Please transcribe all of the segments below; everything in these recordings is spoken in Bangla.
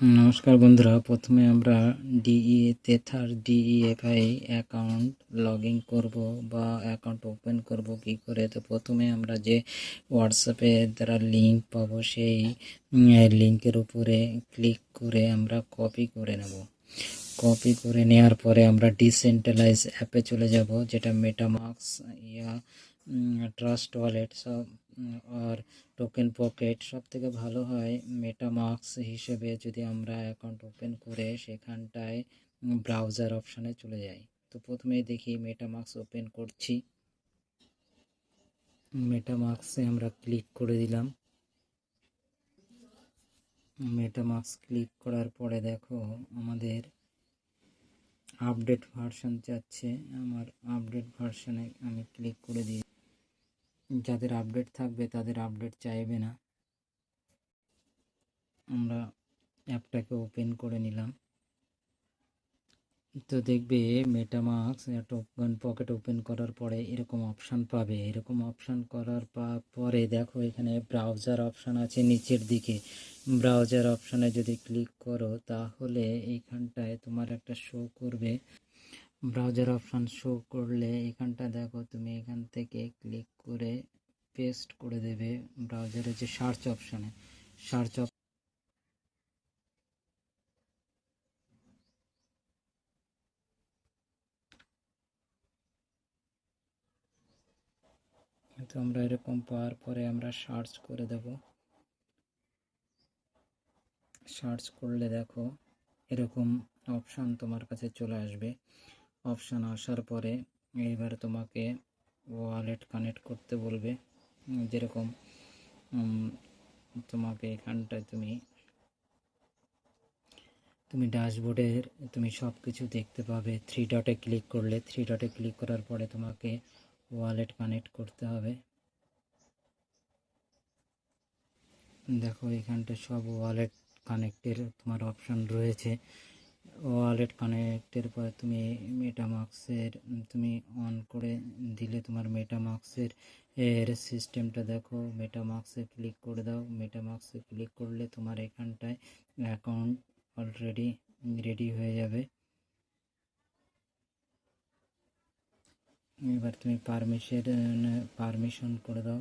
নমস্কার বন্ধুরা, প্রথমে আমরা ডিই তেথার ডিইএফআই অ্যাকাউন্ট লগ ইন করব বা অ্যাকাউন্ট ওপেন করব কি করে? তো প্রথমে আমরা যে হোয়াটসঅ্যাপে দ্বারা লিঙ্ক পাবো সেই লিঙ্কের উপরে ক্লিক করে আমরা কপি করে নেব। কপি করে নেওয়ার পরে আমরা ডিসেন্ট্রালাইজ অ্যাপে চলে যাব, যেটা মেটামার্কস ইয়া ট্রাস্ট ওয়ালেট সব আর টোকেন পকেট সব থেকে ভালো হয় মেটামার্কস হিসেবে যদি আমরা অ্যাকাউন্ট ওপেন করে সেখানটায় ব্রাউজার অপশানে চলে যাই। তো প্রথমেই দেখি মেটামার্কস ওপেন করছি। মেটামার্কসে আমরা ক্লিক করে দিলাম। মেটামার্কস ক্লিক করার পরে দেখো আমাদের আপডেট ভার্সন চাচ্ছে আমার আপডেট ভার্সনে আমি ক্লিক করে দিই যাদের আপডেট থাকবে তাদের আপডেট চাইবে না। আমরা অ্যাপটাকে ওপেন করে নিলাম। তো দেখবে মেটামার্কস ওপেন পকেট ওপেন করার পরে এরকম অপশান পাবে। এরকম অপশান করার পরে দেখো এখানে ব্রাউজার অপশান আছে নিচের দিকে। ব্রাউজার অপশানে যদি ক্লিক করো তাহলে এইখানটায় তোমার একটা শো করবে। ব্রাউজার অপশান শো করলে এখানটা দেখো তুমি এখান থেকে ক্লিক করে পেস্ট করে দেবে ব্রাউজারের যে সার্চ অপশানে সার্চ অপ তো আমরা এরকম পাওয়ার পরে আমরা সার্চ করে দেব। সার্চ করলে দেখো এরকম অপশান তোমার কাছে চলে আসবে। অপশান আসার পরে এইবার তোমাকে ওয়ালেট কানেক্ট করতে বলবে। যেরকম তোমাকে এখানটায় তুমি তুমি ড্যাশবোর্ডের তুমি সব কিছু দেখতে পাবে। থ্রি ডটে ক্লিক করলে থ্রি ডটে ক্লিক করার পরে তোমাকে ওয়ালেট কানেক্ট করতে হবে। দেখো এখানটা সব ওয়ালেট কানেক্টের তোমার অপশান রয়েছে। ওয়ালেট কানেক্টের পর তুমি মেটামার্কসের তুমি অন করে দিলে তোমার মেটামার্কসের এর সিস্টেমটা দেখো মেটামার্কসে ক্লিক করে দাও। মেটামার্কসে ক্লিক করলে তোমার এখানটায় অ্যাকাউন্ট অলরেডি রেডি হয়ে যাবে। এবার তুমি পারমিশন পারমিশন করে দাও।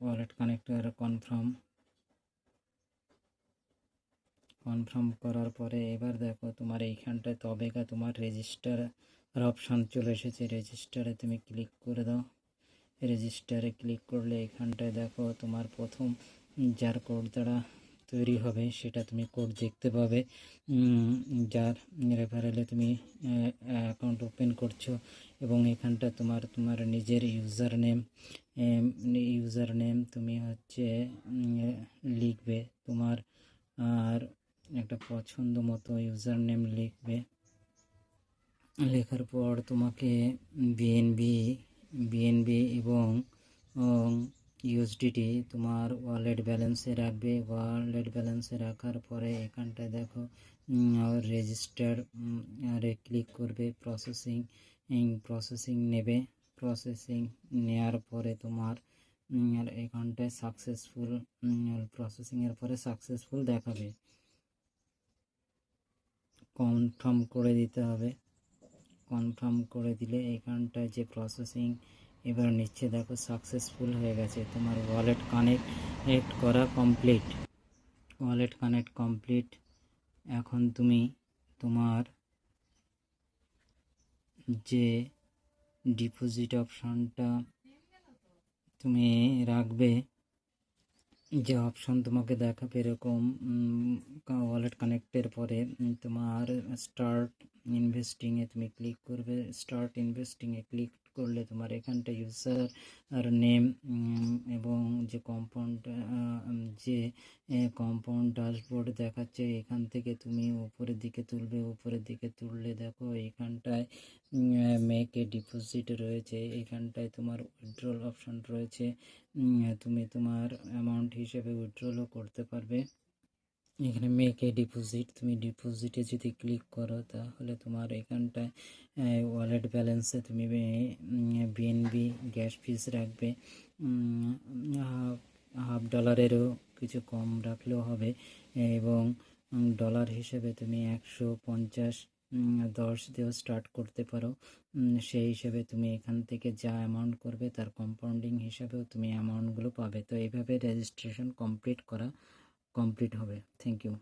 Wallet connector confirm. কনফার্ম করার পরে এবার দেখো তোমার এইখানটায় তবেকা তোমার রেজিস্টার অপশান চলে এসেছে। রেজিস্টারে তুমি ক্লিক করে দাও। রেজিস্টারে ক্লিক করলে এখানটায় দেখো তোমার প্রথম যার কোড দ্বারা তৈরি হবে, সেটা তুমি কোড দেখতে পাবে। যার রেফারেলে তুমি অ্যাকাউন্ট ওপেন করছ এবং এখানটা তোমার তোমার নিজের ইউজার নেম ইউজার নেম তুমি হচ্ছে লিখবে তোমার, আর একটা পছন্দ মতো ইউজার নেম লিখবে। লেখার পর তোমাকে বিএনবি বিএনবি এবং ইউএসডিটি তোমার ওয়ালেট ব্যালেন্সে রাখবে। ওয়ালেট ব্যালেন্সে রাখার পরে এখানটায় দেখো রেজিস্টার আরে ক্লিক করবে প্রসেসিং প্রসেসিং নেবে। প্রসেসিং নেওয়ার পরে তোমার এখানটায় সাকসেসফুল প্রসেসিংয়ের পরে সাকসেসফুল দেখাবে। কনফার্ম করে দিতে হবে। কনফার্ম করে দিলে এখানটায় যে প্রসেসিং এবার নিচ্ছে, দেখো সাকসেসফুল হয়ে গেছে। তোমার ওয়ালেট কানেক্ট করা কমপ্লিট ওয়ালেট কানেক্ট কমপ্লিট এখন তুমি তোমার যে ডিপোজিট অপশানটা তুমি রাখবে, যে অপশন তোমাকে দেখাবে এরকম ওয়ালেট কানেক্টের পরে তোমার স্টার্ট ইনভেস্টিংয়ে তুমি ক্লিক করবে স্টার্ট ইনভেস্টিংয়ে ক্লিক করলে তোমার এখানটা ইউজার আর নেম এবং যে কম্পাউন্ড যে কম্পাউন্ড ড্যাশবোর্ড দেখাচ্ছে, এখান থেকে তুমি উপরের দিকে তুলবে, উপরের দিকে তুললে দেখো এখানটায় মেকে ডিপোজিট রয়েছে, এখানটায় তোমার উইথড্রল অপশান রয়েছে তুমি তোমার অ্যামাউন্ট হিসেবে উইথড্রলও করতে পারবে। এখানে মেকে ডিপোজিট তুমি ডিপোজিটে যদি ক্লিক করো তাহলে তোমার এখানটায় ওয়ালেট ব্যালেন্সে তুমি বিএনবি গ্যাস ফিস রাখবে। হাফ ডলারেরও কিছু কম রাখলেও হবে। এবং ডলার হিসেবে তুমি একশো পঞ্চাশ দশ দিয়েও স্টার্ট করতে পারো। সেই হিসেবে তুমি এখান থেকে যা অ্যামাউন্ট করবে তার কম্পাউন্ডিং হিসাবেও তুমি অ্যামাউন্টগুলো পাবে। তো এইভাবে রেজিস্ট্রেশন কমপ্লিট করা কমপ্লিট হবে। Thank you